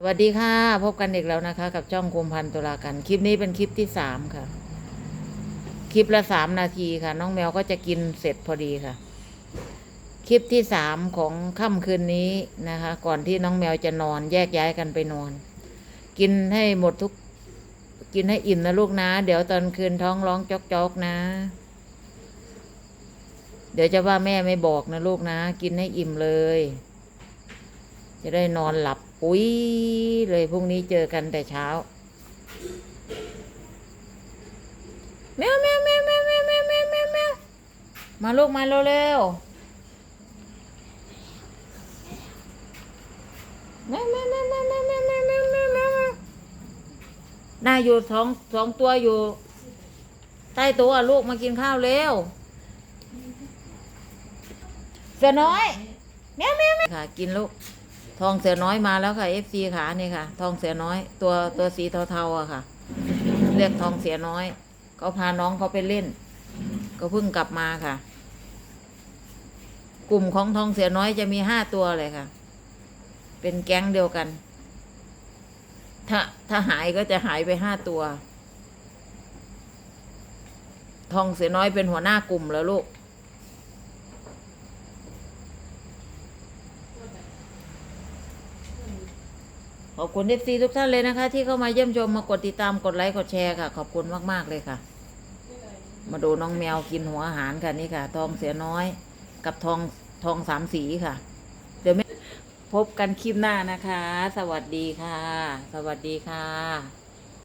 สวัสดีค่ะ พบกันอีกแล้วนะคะ กับจ้องกุมพันตุลากัน คลิปนี้เป็นคลิปที่สามค่ะ คลิปละสามนาทีค่ะ น้องแมวก็จะกินเสร็จพอดีค่ะ คลิปที่สามของค่ำคืนนี้นะคะ ก่อนที่น้องแมวจะนอนแยกย้ายกันไปนอน กินให้หมดทุก กินให้อิ่มนะลูกนะ เดี๋ยวตอนคืนท้องร้องจอกๆนะ เดี๋ยวจะว่าแม่ไม่บอกนะลูกนะ กินให้อิ่มเลย จะได้นอนหลับปุ๋ยเลยพรุ่งนี้เจอกันแต่เช้าแมวแมวแมวแมวแมวแมวแมวแมวแมวมาลูกมาเร็วเร็วแมวแมวแมวแมวแมวแมวแมวแมวแมวแมวน่าอยู่สองสองตัวอยู่ ใต้ต๊ะอะลูกมากินข้าวเร็วเสือน้อยแมวแมวแมวค่ะกินลูก ทองเสือน้อยมาแล้วค่ะเอฟซีขานี่ค่ะ ทองเสือน้อย ตัวตัวสีเทาๆอะค่ะ เรียกทองเสือน้อยเขาพาน้องเขาไปเล่น ก็เพิ่งกลับมาค่ะ กลุ่มของทองเสือน้อยจะมีห้าตัวเลยค่ะ เป็นแก๊งเดียวกัน ถ้าถ้าหายก็จะหายไปห้าตัว ทองเสือน้อยเป็นหัวหน้ากลุ่มแล้วลูก ขอบคุณเอฟซีทุกท่านเลยนะคะ ที่เข้ามาเยี่ยมชมมากดติดตามกดไลค์กดแชร์ค่ะ ขอบคุณมาก ๆ เลยค่ะ มาดูน้องแมวกินหัวอาหารค่ะนี่ค่ะ ทองเสียน้อย กับทองทองสามสีค่ะ เดี๋ยวพบกันคลิปหน้านะคะ สวัสดีค่ะ สวัสดีค่ะ